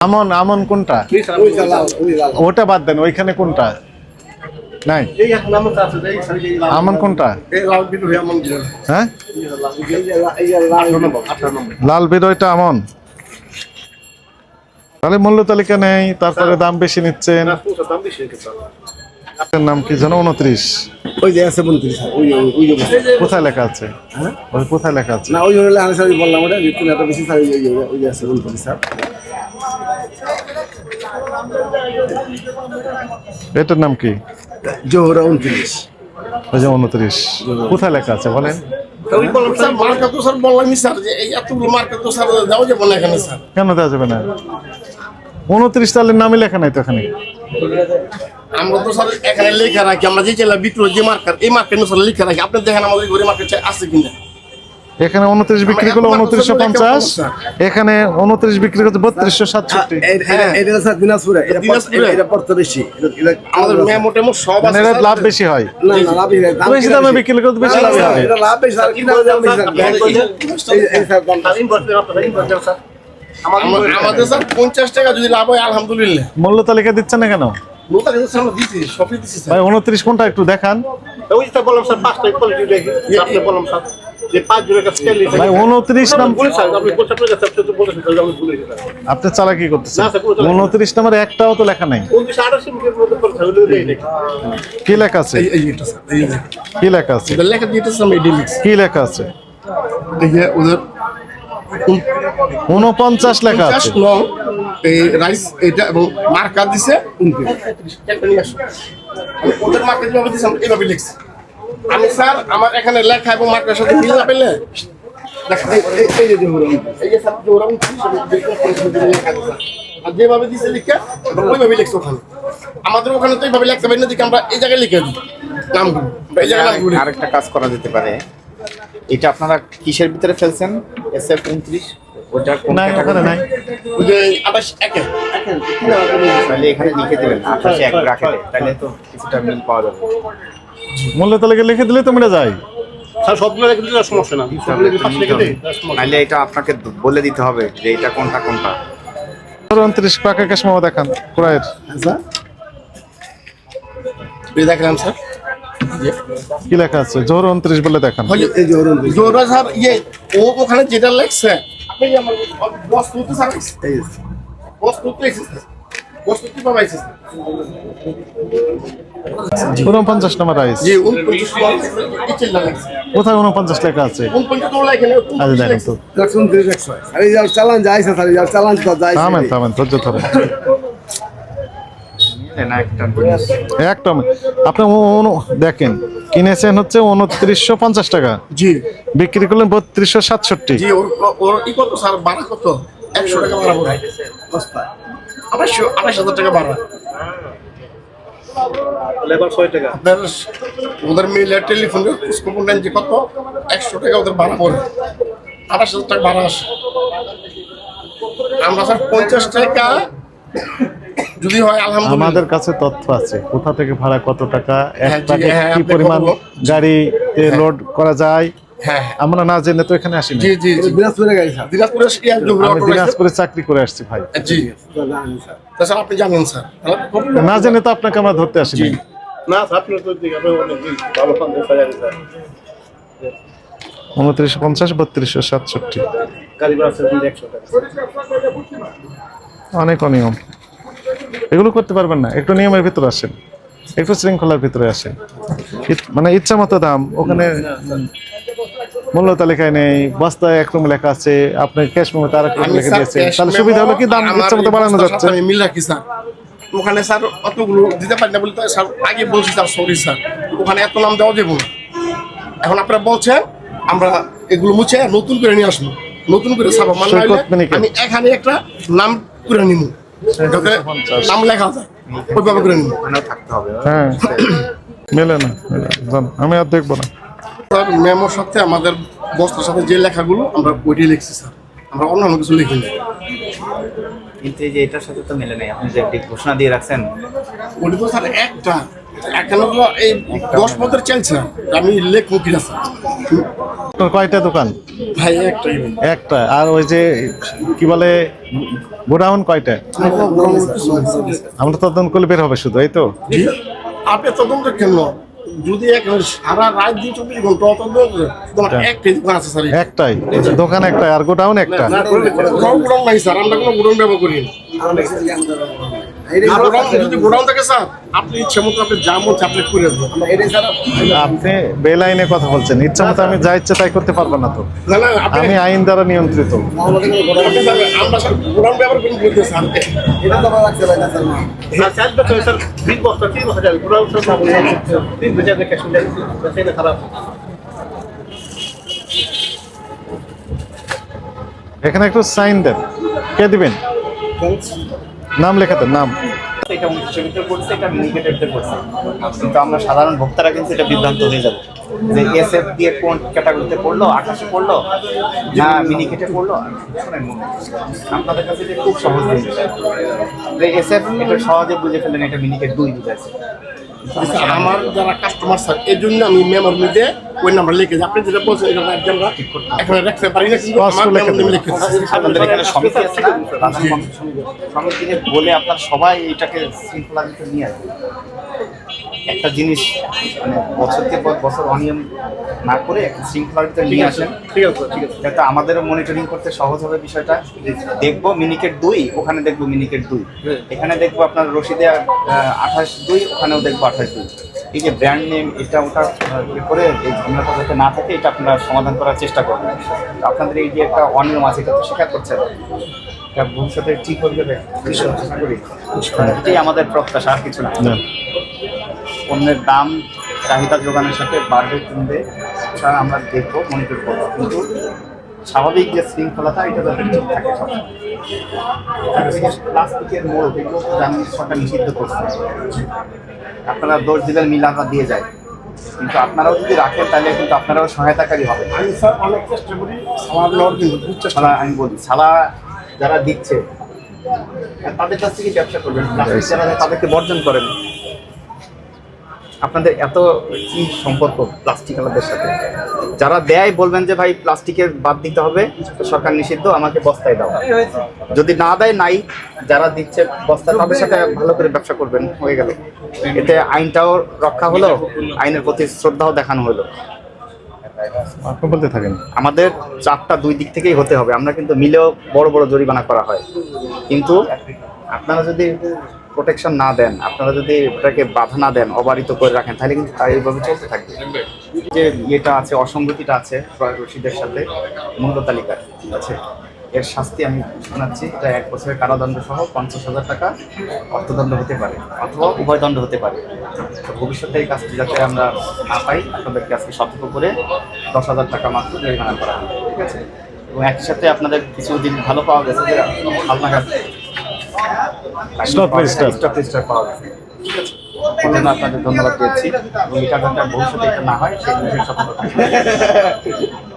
আমন আমন কোনটা? ওটা বাদ দেন ওইখানে কোনটা? নাই? আমন কোনটা? হ্যাঁ? লাল বিরয়টা আমন। তাহলে মূল্য তালিকা নেই তারপরে দাম বেশি নিচ্ছেন। আপনার নাম কি জানো উনত্রিশ। ওই যে আছে বলছে। কোথায় লেখা আছে? হ্যাঁ? ওই কোথায় লেখা আছে? না ওই বললাম ওটা বেশি স্যার ওই যে- আছে বলতে স্যার এটার নাম কি? জোহরা উনত্রিশ। ওই উনত্রিশ। কোথায় লেখা আছে বলেন? কেন দেওয়া যাবে না? উনত্রিশ সালের নামই লেখা নাই তো এখানে? আমরা তো স্যার এখানে লেখা রাখি আমরা যে জেলা বিক্রয় যে মার্কার এই মার্কেট স্যার লেখা রাখি। আপনি দেখেন আমাদের ঘরে মার্কেট আছে কিনা? এখানে উনত্রিশ বিক্রি করল উনত্রিশশো পঞ্চাশ। এখানে উনত্রিশ বিক্রি করছে বত্রিশশো সাতষট্টি। এটা। লাভ বেশি হয়। বেশি দামে বিক্রি করলে তো বেশি লাভ হবে আমাদের স্যার পঞ্চাশ টাকা যদি লাভ হয় আলহামদুলিল্লাহ। মূল্য তালিকা দিচ্ছে না কেন? নৌকা কিন্তু স্যার আমরা দিছি সবই দিছি স্যার। ভাই উনত্রিশ কোনটা একটু দেখান। ওই বললাম স্যার পাঁচটা কোয়ালিটি দেখি। আপনি বললাম স্যার। ভাই উনত্রিশ আপনি চালাকি করতেছেন। উনত্রিশ নাম্বার একটাও তো লেখা নাই। কি লেখা আছে? কি লেখা আছে? কি লেখা আছে? উনপঞ্চাশ লেখা আছে। নং এই রাইস এটা এবং মার্কার দিছে উনত্রিশ। একটা নিয়ে আসো। আমি ওদের মার্কার যেভাবে দিছে এইভাবে লিখছি। আমি স্যার আমার এখানে লেখা এবং মার্কার সাথে মিল না পেলে যেভাবে দিছে লিখে ওইভাবে লিখছি ওখানে। আমাদের ওখানে তো এইভাবে লিখতে পারি না দেখি আমরা এই জায়গায় লিখে দিই। নামগুলো এই জায়গায় আরেকটা কাজ করা যেতে পারে এটা আপনারা কিসের ভিতরে ফেলছেন? এস এফ উনত্রিশ? ওটা কোন নাই ওখানে নাই। ওই যে আঠাশ একে। তাহলে এখানে লিখে দিলেন আঠাশে এক ব্রাকেটে তাহলে তো কিছুটা মিল পাওয়া যাবে। মূল্য তালিকা লিখে দিলে তো মিলে যায়। সবগুলো রেখে দিলে সমস্যা না। নাহলে এটা আপনাকে বলে দিতে হবে যে এটা কোনটা কোনটা। উনত্রিশ পাকা কাশমামা দেখান ক্রয়ের স্যার। দেখলাম স্যার। কি লেখা আছে? জোর উনত্রিশ বলে দেখান। বেশি। স্যার ইয়ে ও ওখানে যেটা লেখছে আপনি আমার উনপঞ্চাশ নাম্বার রাইস। কোথায় উনপঞ্চাশ লেখা আছে? দেখেন তো। চালান চালান থামেন থামেন ধৈর্য মিনিট। আপনি দেখেন কিনেছেন হচ্ছে উনত্রিশশো পঞ্চাশ টাকা। জি। বিক্রি করলেন বত্রিশশো সাতষট্টি। জি ওর ওর ই কত স্যার? ভাড়া কত? একশো টাকা আড়াইশো আড়াইশ হাজার টাকা ভাড়া লেবার ছয় টাকা। আপনার ওদের মিলে টেলিফোন খোঁজখবর নেন যে কত একশো টাকা ওদের ভাড়া পড়ে। আঠাশ হাজার টাকা ভাড়া আসে। আমরা স্যার পঞ্চাশ টাকা যদি হয় আলহামদুলিল্লাহ। আমাদের কাছে তথ্য আছে। কোথা থেকে ভাড়া কত টাকা? এক হ্যাঁ, হ্যাঁ, কি পরিমাণ গাড়িতে লোড করা যায়? হ্যাঁ হ্যাঁ। আমরা না জেনে তো এখানে আসি জি জি দিনাজপুরে গাড়ি স্যার। দিনাজপুরে আমি দিনাজপুরে চাকরি করে আসছি ভাই। জি। স্যার আপনি জানেন স্যার। না জেনে তো আপনাকে আমরা ধরতে আসি না আপনার তো দিকে আপনি অনেক ভালো পঞ্চাশ স্যার উনত্রিশশো পঞ্চাশ বত্রিশশো সাতষট্টি। অনেক অনিয়ম। এগুলো করতে পারবেন না একটু নিয়মের ভিতরে আসেন। একটু শৃঙ্খলার ভিতরে আসেন। মানে ইচ্ছা মতো দাম ওখানে মূল্য তালিকায় নেই বস্তায় একরকম লেখা আছে আপনার ক্যাশ মেমো তার একরকম লিখে cash তাহলে সুবিধা হলো কি? দাম আমার ইচ্ছা মতো বাড়ানো যাচ্ছে। আমি মিল রাখি স্যার ওখানে স্যার অতগুলো দিতে পারি না বলে তো স্যার আগে বলছি স্যার সরি স্যার ওখানে এত নাম দেওয়া যাব না। এখন আপনারা বলছেন আমরা এগুলো মুছে নতুন করে নিয়ে আসব। নতুন করে ছাপা মানে। আমি এখানে একটা নাম করে নিব নাম লেখা যায় ওইভাবে করে নিব থাকতে হবে। হ্যাঁ। মেলে না আমি আর দেখব না। স্যার মেমোর সাথে আমাদের বস্তার সাথে যে লেখাগুলো আমরা ওইটাই লিখছি স্যার। আমরা অন্যান্য কিছু লিখিনি। কিন্তু এই যে এটার সাথে তো মেলে নেই। আপনি যে একটি ঘোষণা দিয়ে রাখছেন। ওটা তো স্যার একটা। এখানে তো এই দশ পদের চলছে আমি লেখবো কিনা স্যার? আপনার কয়টা দোকান? ভাই একটাই। একটা। আর ওই যে কি বলে গোডাউন কয়টা? আমরা তদন্ত করলে বের হবে শুধু এই তো? আপনি তদন্ত কেন যদি সারা রাত দিয়ে চব্বিশ ঘণ্টা একটাই দোকান আছে স্যার একটাই দোকান একটাই আর গোডাউন একটা গোডাউন নাই স্যার আমরা কোনো গোডাউন ব্যবহার করি না। গোডাউন আপনি ইচ্ছে মতো আপনি যা চায় করে দেবেন। আপনি বেলাইনে কথা বলছেন। ইচ্ছা মতো আমি যা ইচ্ছে তাই করতে পারব না তো। না না আপনি আমি আইন দ্বারা নিয়ন্ত্রিত। এখানে একটু সাইন দেন। কে দিবেন? নাম লেখাতে নাম। এটা উনিশশো ভিতরে পড়ছে এটা মিনিকেটেডে পড়ছে কিন্তু আমরা সাধারণ ভোক্তারা কিন্তু এটা বিভ্রান্ত হয়ে যাবে। যে এসএফ দিয়ে কোন ক্যাটাগরিতে পড়ল আঠাশে পড়ল না মিনিকেটে পড়ল? আপনাদের কাছে এটা খুব সহজ জিনিস। যে এসএফ এটা সহজে বুঝে ফেলেন এটা মিনিকেট দুই বুঝাচ্ছে আচ্ছা, আমার যারা কাস্টমার স্যার এই জন্য আমি মেমোর মধ্যে ওই নাম্বার লিখে। আপনি যেটা বলছেন এটা আমরা এখানে রাখতে পারি না কিন্তু আমার লিখে মেমোর দিন। লিখে। আপনাদের এখানে সমিতি আছে সমিতিকে বলে আপনার সবাই এটাকে শৃঙ্খলা দিতে নিয়ে আসবে। একটা জিনিস মানে বছরকে পর বছর অনিয়ম না করে একটা শৃঙ্খলার ভিতরে নিয়ে আসেন। ঠিক আছে ঠিক আছে। যাতে আমাদেরও মনিটরিং করতে সহজ হবে বিষয়টা। দেখব মিনিকেট দুই ওখানে দেখব মিনিকেট দুই। এখানে দেখব আপনার রশিদে আঠাশ দুই ওখানেও দেখব আঠাশ দুই। এই যে ব্র্যান্ড নেম এটা ওটা ইয়ে করে এই ঝামেলাটা যাতে না থাকে এটা আপনারা সমাধান করার চেষ্টা করবেন। তো আপনাদের এই যে একটা অনিয়ম আছে এটা তো স্বীকার করছে ভবিষ্যতে ঠিক হয়ে যাবে। এটাই আমাদের প্রত্যাশা আর কিছু না। পণ্যের দাম চাহিদা যোগানের সাথে বাড়বে কমবে সেটা আমরা দেখব মনিটর করব। কিন্তু স্বাভাবিক যে শৃঙ্খলাটা এটা যাতে ঠিক থাকে সব প্লাস্টিকের মোড় এগুলো জানেন সরকার নিষিদ্ধ করছে। আপনারা দোষ দিলেন মিলানা দিয়ে যায় কিন্তু আপনারাও যদি রাখেন তাহলে কিন্তু আপনারাও সহায়তাকারী হবে আমি স্যার অনেক চেষ্টা করি নেওয়ার কিন্তু সালা আমি বলি সালা যারা দিচ্ছে তাদের কাছ থেকে ব্যবসা করবেন। তাদেরকে বর্জন করেন আপনাদের এত কি সম্পর্ক প্লাস্টিক আলাদের সাথে? যারা দেয় বলবেন যে ভাই প্লাস্টিকের বাদ দিতে হবে সরকার নিষিদ্ধ আমাকে বস্তায় দাও। যদি না দেয় নাই। যারা দিচ্ছে বস্তা তাদের সাথে ভালো করে ব্যবসা করবেন হয়ে গেল। এতে আইনটাও রক্ষা হলো আইনের প্রতি শ্রদ্ধাও দেখানো হলো। আপনি বলতে থাকেন। আমাদের চাপটা দুই দিক থেকেই হতে হবে। আমরা কিন্তু মিলেও বড় বড় জরিমানা করা হয়। কিন্তু আপনারা যদি প্রোটেকশন না দেন, আপনারা যদি এটাকে বাধা না দেন, অবারিত করে রাখেন, তাহলে কিন্তু তাই এইভাবে চলতে থাকবে। যে ইয়েটা আছে, অসঙ্গতিটা আছে রসিদের সাথে, মূল্য তালিকা আছে, এর শাস্তি আমি শোনাচ্ছি, এটা এক বছরের কারাদণ্ড সহ পঞ্চাশ হাজার টাকা অর্থদণ্ড হতে পারে, অথবা উভয় দণ্ড হতে পারে। তো ভবিষ্যতে এই কাজটি যাতে আমরা না পাই, আপনাদেরকে আজকে সতর্ক করে দশ হাজার টাকা মাত্র জরিমানা করা হবে, ঠিক আছে? এবং একই সাথে আপনাদের কিছুদিন ভালো পাওয়া গেছে যে হালনাগাদ Stop register. স্টক রেজিস্টার পাওয়া গেছে ঠিক আছে এই জন্য আপনাদের ধন্যবাদ দিচ্ছি এবং এটা যাতে ভবিষ্যতে এটা না হয় সেই বিষয়ে সতর্ক।